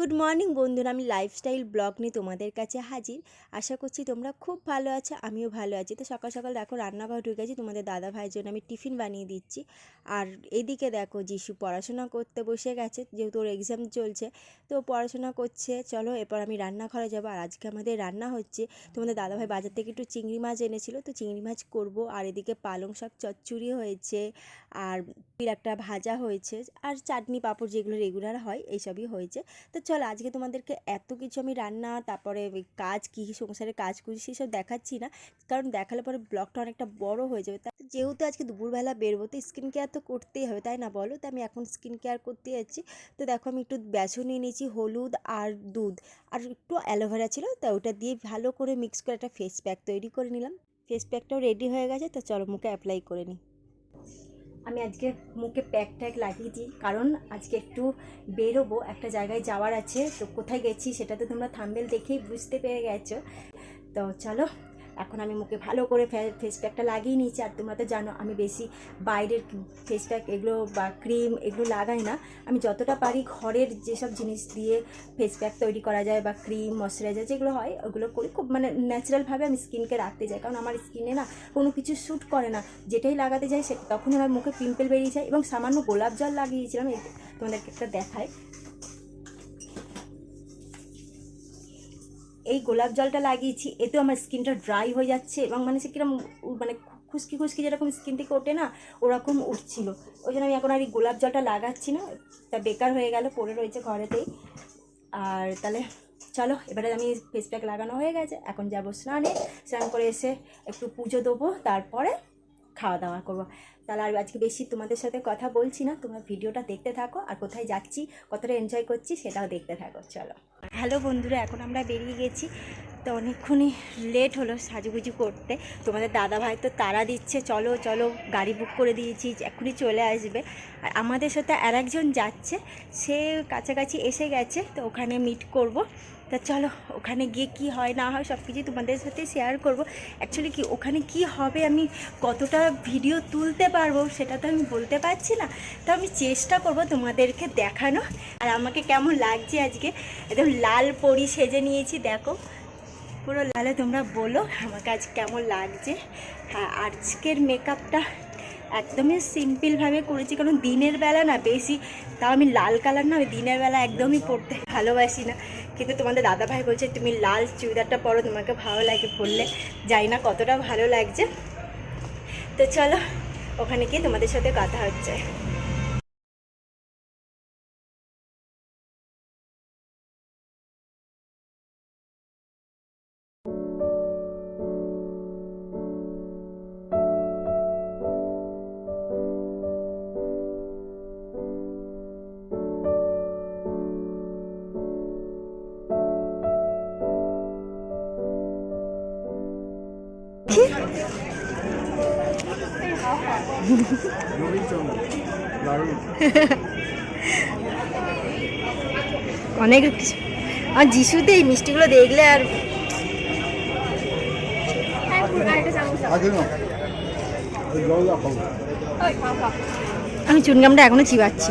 Good morning বন্ধুরা। আমি lifestyle blog নিয়ে তোমাদের কাছে হাজির। আশা করছি তোমরা খুব ভালো আছো, আমিও ভালো আছি। তো সকাল সকাল দেখো, রান্নাঘর ঢুকেছি তোমাদের দাদা ভাইয়ের জন্য আমি টিফিন বানিয়ে দিচ্ছি। আর এদিকে দেখো, যিশু পড়াশোনা করতে বসে গেছে, যেহেতু ওর এক্সাম চলছে, তো পড়াশোনা করছে। চলো, এরপর আমি রান্নাঘরে যাব। আর আজকে আমাদের রান্না হচ্ছে, তোমাদের দাদাভাই বাজার থেকে একটু চিংড়ি মাছ এনেছিল, তো চিংড়ি মাছ করব। আর এদিকে পালং শাক চচ্চড়ি হয়েছে, আর একটা ভাজা হয়েছে, আর চাটনি পাঁপড় যেগুলো রেগুলার হয়, এইসবই হয়েছে। তো চল, আজকে তোমাদেরকে এত কিছু আমি রান্না, তারপরে কাজ, কী সংসারে কাজ করছি সেসব দেখাচ্ছি না। কারণ দেখালে পরে ব্লগটা অনেকটা বড় হয়ে যাবে। তা যেহেতু আজকে দুপুরবেলা বেরবো, তো স্কিন কেয়ার তো করতেই হবে, তাই না বলো? তো আমি এখন স্কিন কেয়ার করতে যাচ্ছি। তো দেখো, আমি একটু বেসন নিয়ে নিয়েছি, হলুদ আর দুধ। আর একটু অ্যালোভেরা ছিল, তো ওটা দিয়ে ভালো করে মিক্স করে একটা ফেস প্যাক তৈরি করে নিলাম। ফেস প্যাকটাও রেডি হয়ে গেছে, তো চলো, মুখে অ্যাপ্লাই করে নিই। আমি আজকে মুখে প্যাক ট্যাক লাগিয়েছি কারণ আজকে একটু বেরোবো, একটা জায়গায় যাওয়ার আছে, তো কোথায় গেছি সেটা তো তোমরা থামবেল দেখেই বুঝতে পেরে গেছো। তো চলো এখন আমি মুখে ভালো করে ফেস প্যাকটা লাগিয়ে নিয়েছি। আর তোমরা তো জানো, আমি বেশি বাইরের ফেস প্যাক এগুলো বা ক্রিম এগুলো লাগাই না। আমি যতটা পারি ঘরের যেসব জিনিস দিয়ে ফেস প্যাক তৈরি করা যায় বা ক্রিম ময়শ্চারাইজার যেগুলো হয়, ওগুলো করি। খুব মানে ন্যাচারালভাবে আমি স্কিনকে রাখতে চাই কারণ আমার স্কিনে না কোনো কিছু শ্যুট করে না। যেটাই লাগাতে যাই সে তখনই আমার মুখে পিম্পল বেরিয়ে যায় এবং সামান্য গোলাপ জল লাগিয়েছিলাম। তোমাদেরকে একটা দেখায় এই গোলাপ জলটা লাগিয়েছি এতেও আমার স্কিনটা ড্রাই হয়ে যাচ্ছে এবং মানে সে কিরম মানে খুশকি খুশকি যেরকম স্কিন থেকে ওঠে না, ওরকম উঠছিল। ওই জন্য আমি এখন আর এই গোলাপ জলটা লাগাচ্ছি না, তা বেকার হয়ে গেল, পড়ে রয়েছে ঘরেতেই। আর তাহলে চলো, এবারে আমি ফেস প্যাক লাগানো হয়ে গেছে, এখন যাব স্নানে। স্নান করে এসে একটু পুজো দেবো, তারপরে খাওয়া দাওয়া করব। তাহলে আর আজকে বেশি তোমাদের সাথে কথা বলছি না, তোমরা ভিডিওটা দেখতে থাকো, আর কোথায় যাচ্ছি, কতটা এনজয় করছি সেটাও দেখতে থাকো, চলো। হ্যালো বন্ধুরা, এখন আমরা বেরিয়ে গেছি। তো অনেকক্ষণই লেট হলো সাজুগুজু করতে। তোমাদের দাদা ভাই তো তারা দিচ্ছে, চলো চলো, গাড়ি বুক করে দিয়েছি এখনই চলে আসবে। আর আমাদের সাথে আর একজন যাচ্ছে, সে কাছাকাছি এসে গেছে, তো ওখানে মিট করব। তা চলো, ওখানে গিয়ে কি হয় না হয় সব কিছুই তোমাদের সাথে শেয়ার করব। অ্যাকচুয়ালি কি, ওখানে কি হবে, আমি কতটা ভিডিও তুলতে পারব সেটা তো আমি বলতে পারছি না। তো আমি চেষ্টা করব তোমাদেরকে দেখানো আর আমাকে কেমন লাগছে আজকে? একদম লাল পরি সেজে নিয়েছি, দেখো। পুরো লালে তোমরা বলো আমাকে আজ কেমন লাগছে। হ্যাঁ আজকের মেকআপটা একদমই সিম্পলভাবে করেছি, কারণ দিনের বেলা না বেশি, তাও আমি লাল কালার না দিনের বেলা একদমই পরতে ভালোবাসি না। কিন্তু তোমাদের দাদাভাই বলছে, তুমি লাল চুড়িদারটা পরো, তোমাকে ভালো লাগে পরলে। যাই না কতটা ভালো লাগছে। তো চলো, ওখানে গিয়ে তোমাদের সাথে কথা হচ্ছে। অনেক কিছু। আর যিশুতে এই মিষ্টিগুলো দেখলে আর আমি চুনগামটা এখনও চিবাচ্ছি।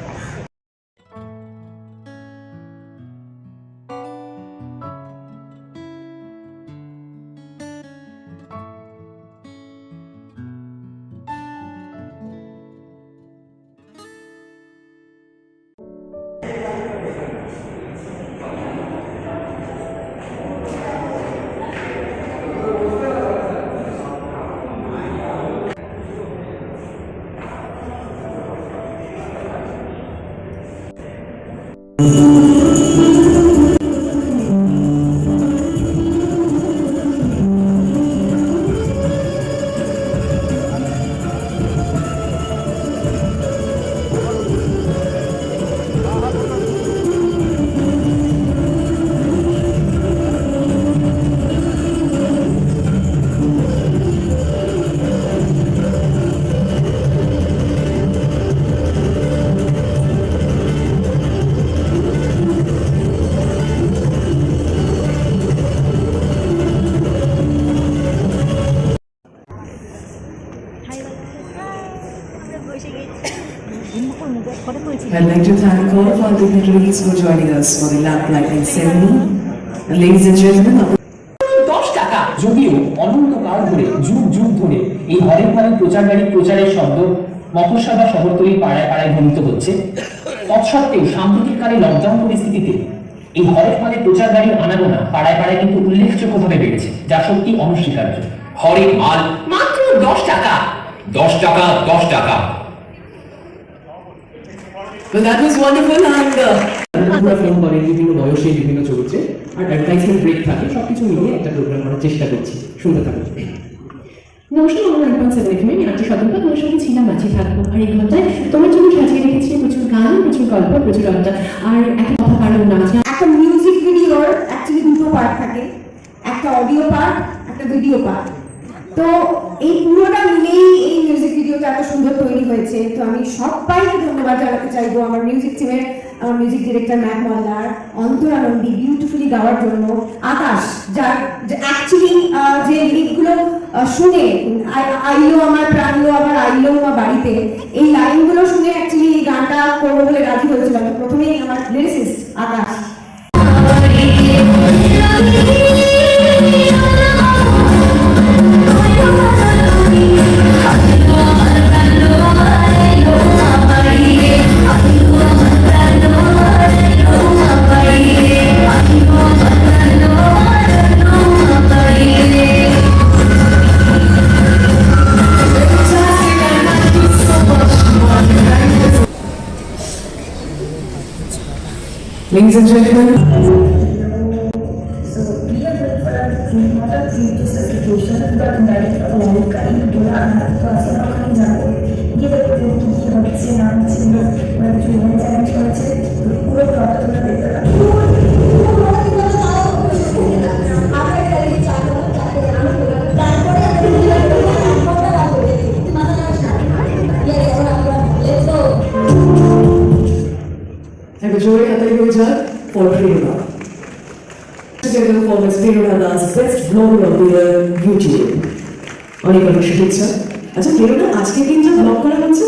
Dignitaries for joining us for the lamp lighting ceremony. And ladies and gentlemen, দশ টাকা। যদিও অনন্তকাল ধরে যুগ যুগ ধরে এই হরেক প্রচার গাড়ি প্রচারের শব্দ বা পাড়ায় পাড়ায় ধ্বনিত হচ্ছে। তৎসত্ত্বেও সাম্প্রতিককালে লকডাউন পরিস্থিতিতে এই হরেক মানে প্রচার গাড়ির আনাগোনা পাড়ায় পাড়ায় কিন্তু উল্লেখযোগ্যভাবে বেড়েছে যা সত্যি অনস্বীকার্য। হরেক মাল। মাত্র দশ টাকা। দশ টাকা দশ টাকা। That was wonderful and uh, পুরো ফিল্ম করেন বিভিন্ন বয়সে বিভিন্ন চরিত্রে আর অ্যাডভার্টাইজমেন্ট ব্রেক থাকে সবকিছু মিলিয়ে একটা প্রোগ্রাম করার চেষ্টা করছি। শুনতে থাকুন। নমস্কার আমার নাম সেভেন এফএম আমি আজকে সতর্ক তোমার সঙ্গে ছিলাম আছি থাকব। আর এই ঘন্টায় তোমার জন্য সাজিয়ে রেখেছি প্রচুর গান প্রচুর গল্প প্রচুর আড্ডা। আর একটা কথা কারণ নাচ একটা মিউজিক ভিডিওর অ্যাকচুয়ালি দুটো পার্ট থাকে। একটা অডিও পার্ট একটা ভিডিও পার্ট তো এই পুরোটা মিলেই এই মিউজিক ভিডিওটা এত সুন্দর তৈরি হয়েছে। তো আমি সবাইকে ধন্যবাদ জানাতে চাইব আমার মিউজিক টিমের আমার মিউজিক ডিরেক্টর ম্যাক মল্লার অন্তরা নন্দী বিউটিফুলি গাওয়ার জন্য। আকাশ, যার অ্যাকচুয়ালি যে লিরিকগুলো শুনে আইলো আমার, প্রাণলো আমার, আইলো আমার বাড়িতে, এই লাইনগুলো শুনে Ladies and gentlemen, so we have uh, referred to not a substitution, but like a kind to another হয়ে যাক for Prerna. Together for Miss Das Best Vlogger of the Year YouTube. অনেক অনেক শুভেচ্ছা। আচ্ছা প্রেরণা আজকে কিন্তু ব্লগ করা হচ্ছে?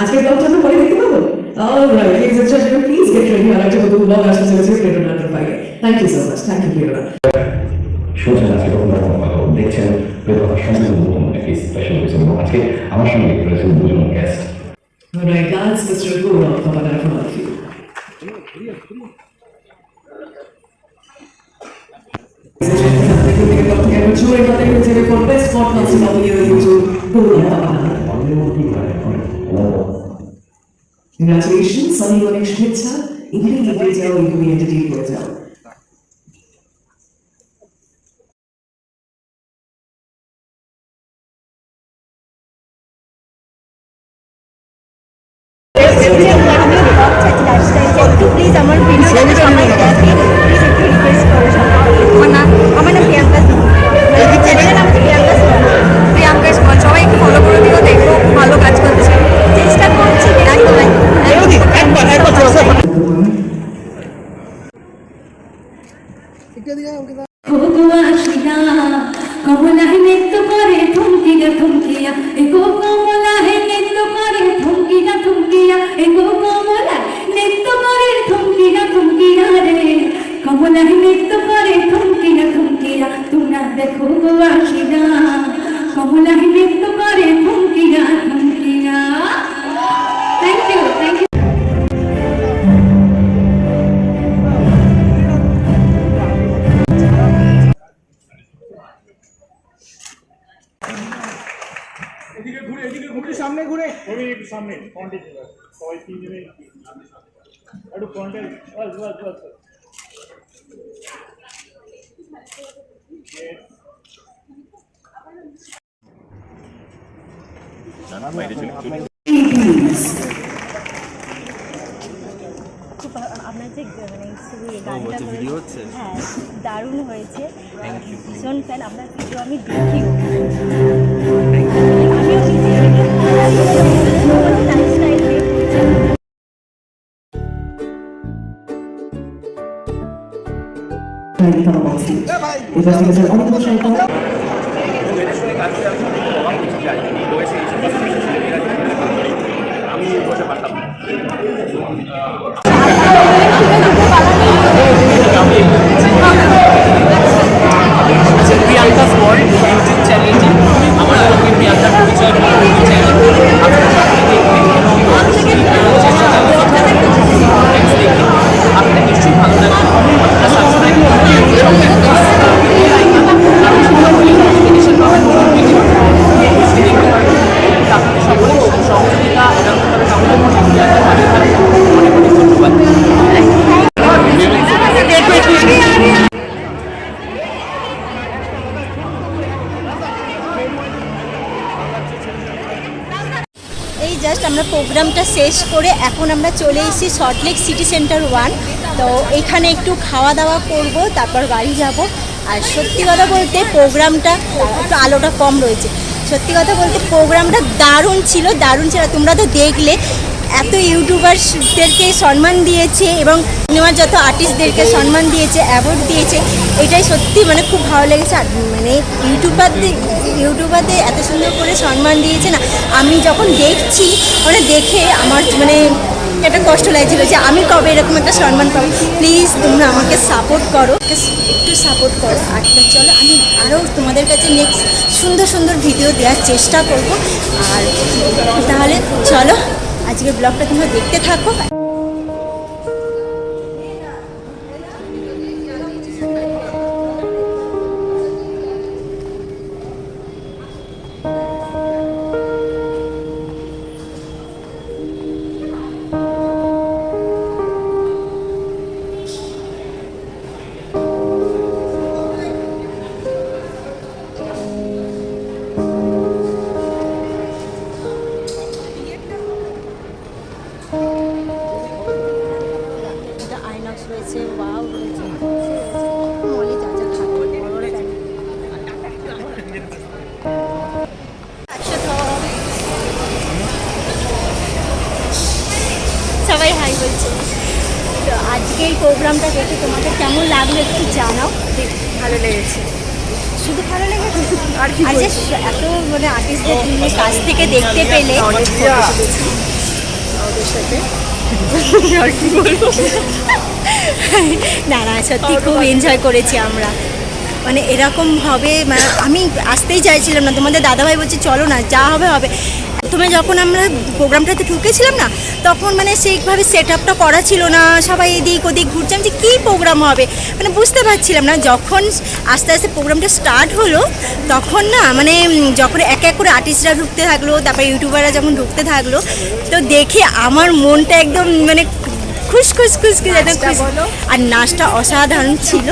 আজকে ব্লগটা আমরা পরে দেখতে পাবো? Alright ladies and gentlemen please get ready আর একটা নতুন ব্লগ আসতে চলেছে প্রেরণার পায়ে thank you so much thank you Prerana শুনছেন আজকে দেখছেন সম্পূর্ণ নতুন একটি স্পেশাল এবং আজকে আমার সঙ্গে রয়েছে দুজন guest Alright, that's Mr. Gaurav Kapadar from Congratulations, অনেক অনেক শুভেচ্ছা এগুলি এগিয়ে যাও এগুলি এন্টারটেইন করে যাও একটু প্লিজ আমার ভিডিওটা সবাই সামনে ঘুরে। ওই একটু সামনে ফ্রন্টে সবাই তিনজনে একটু ফ্রন্টে বাস বাস বাস। খুব আপনার যে মানে শুধু এই গানটা ভিডিও হচ্ছে? হ্যাঁ দারুণ হয়েছে। ভীষণ ফ্যান আপনার ভিডিও আমি দেখি। অনেক বসাই আমি বসে পারতাম প্রিয়াঙ্কা ইউটিউব চ্যানেলটি আমার প্রিয়াঙ্কার পরিচয় জাস্ট আমরা প্রোগ্রামটা শেষ করে এখন আমরা চলে এসেছি সল্টলেক সিটি সেন্টার ওয়ান তো এখানে একটু খাওয়া দাওয়া করব, তারপর বাড়ি যাব। আর সত্যি কথা বলতে প্রোগ্রামটা একটু আলোটা কম রয়েছে। সত্যি কথা বলতে প্রোগ্রামটা দারুণ ছিল দারুণ ছিল। তোমরা তো দেখলে, এত ইউটিউবারসদেরকে সম্মান দিয়েছে এবং সিনেমার যত আর্টিস্টদেরকে সম্মান দিয়েছে, অ্যাওয়ার্ড দিয়েছে, এটাই সত্যি মানে খুব ভালো লেগেছে। আর মানে ইউটিউবারদের ইউটিউবারদের এত সুন্দর করে সম্মান দিয়েছে না, আমি যখন দেখছি মানে দেখে আমার মানে একটা কষ্ট লাগছিল যে আমি কবে এরকম একটা সম্মান পাবো। প্লিজ তোমরা আমাকে সাপোর্ট করো। একটু সাপোর্ট করো। আর চলো, আমি আরও তোমাদের কাছে নেক্সট সুন্দর সুন্দর ভিডিও দেওয়ার চেষ্টা করব। আর তাহলে চলো, আজকের ব্লগটা তোমরা দেখতে থাকো। আজকে এই প্রোগ্রামটা দেখে তোমাদের কেমন লাগল একটু জানাও। ভালো লেগেছে। শুধু ভালো লেগেছে? আর কি এত মানে আর্টিস্টদের নিয়ে কাছ থেকে দেখতে পেলে। ওদের সাথে। না না সত্যি খুব এনজয় করেছি আমরা। মানে এরকম হবে মানে আমি আসতেই চাইছিলাম না। তোমাদের দাদাভাই বলছে চলো না যা হবে হবে। প্রথমে যখন আমরা প্রোগ্রামটাতে ঢুকেছিলাম না তখন মানে সেইভাবে সেট আপটা করা ছিল না। সবাই এদিক ওদিক ঘুরছিলাম যে কী প্রোগ্রাম হবে? মানে বুঝতে পারছিলাম না। যখন আস্তে আস্তে প্রোগ্রামটা স্টার্ট হলো তখন না মানে যখন এক এক করে আর্টিস্টরা ঢুকতে থাকল তারপরে ইউটিউবাররা যখন ঢুকতে থাকল তো দেখে আমার মনটা একদম মানে খুশ খুশ খুশ খুশ আর নাচটা অসাধারণ ছিল।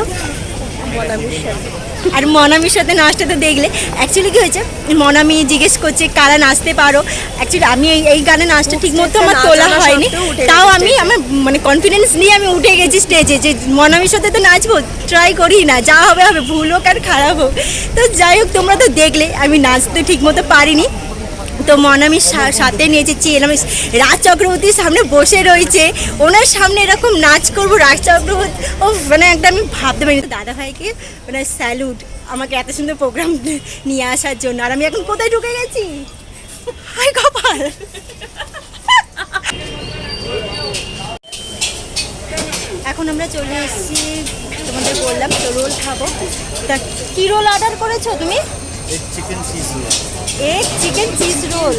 আর মনামির সাথে নাচটা তো দেখলে অ্যাকচুয়ালি কী হয়েছে মনামি জিজ্ঞেস করছে কারা নাচতে পারো? অ্যাকচুয়ালি আমি এই এই গানে নাচটা ঠিক মতো আমার তোলা হয়নি। তাও আমি আমার মানে কনফিডেন্স নিয়ে আমি উঠে গেছি স্টেজে যে মনামির সাথে তো নাচবো ট্রাই করি না যা হবে হবে ভুল হোক আর খারাপ হোক। তো যাই হোক তোমরা তো দেখলে আমি নাচতে ঠিক মতো পারিনি। তো মনামির সাথে নিয়েছে এলাম রাজ চক্রবর্তীর সামনে বসে রয়েছে। ওনার সামনে এরকম নাচ করব, রাজ চক্রবর্তী। ও মানে একটা আমি ভাবতে পারিনি। দাদা ভাইকে মানে স্যালুট আমাকে এত সুন্দর প্রোগ্রাম নিয়ে আসার জন্য। আর আমি এখন কোথায় ঢুকে গেছি? হাই কপাল। এখন আমরা চলে এসেছি, তোমাদের বললাম তো রোল খাব। তা কী রোল অর্ডার করেছ তুমি? এক চিকেন চিজ রোল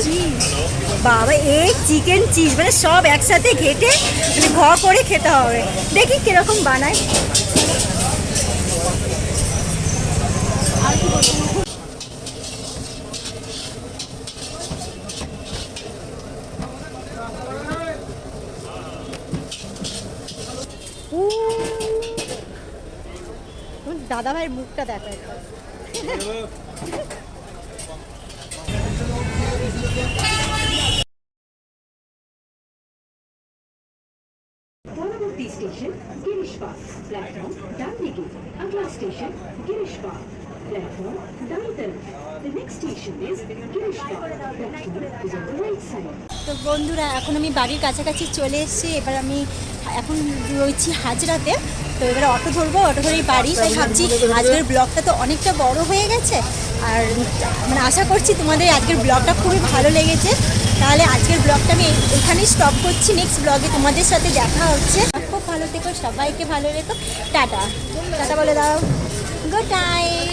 বাবা এক চিকেন চিজ সব একসাথে ঘেটে মানে ঘ করে খেতে হবে। দেখি কীরকম বানায়। দাদা ভাইয়ের মুখটা দেখা পরবর্তী স্টেশন গিরিশবাগ প্ল্যাটফর্ম ডান দিকে আগলা স্টেশন গিরিশবাগ প্ল্যাটফর্ম ডান তরফ The next station is Girishbag. Platform is on the right side. তো বন্ধুরা এখন আমি বাড়ির কাছাকাছি চলে এসেছি। এবার আমি এখন রয়েছি হাজরাতে। তো এবার অটো ধরবো অটো ধরেই বাড়ি। তাই ভাবছি আজকের ব্লগটা তো অনেকটা বড় হয়ে গেছে। আর মানে আশা করছি তোমাদের আজকের ব্লগটা খুবই ভালো লেগেছে। তাহলে আজকের ব্লগটা আমি এখানেই স্টপ করছি। নেক্সট ব্লগে তোমাদের সাথে দেখা হচ্ছে। খুব ভালো থেকো, সবাইকে ভালো রেখো। টাটা। টাটা বলে দাও। Good night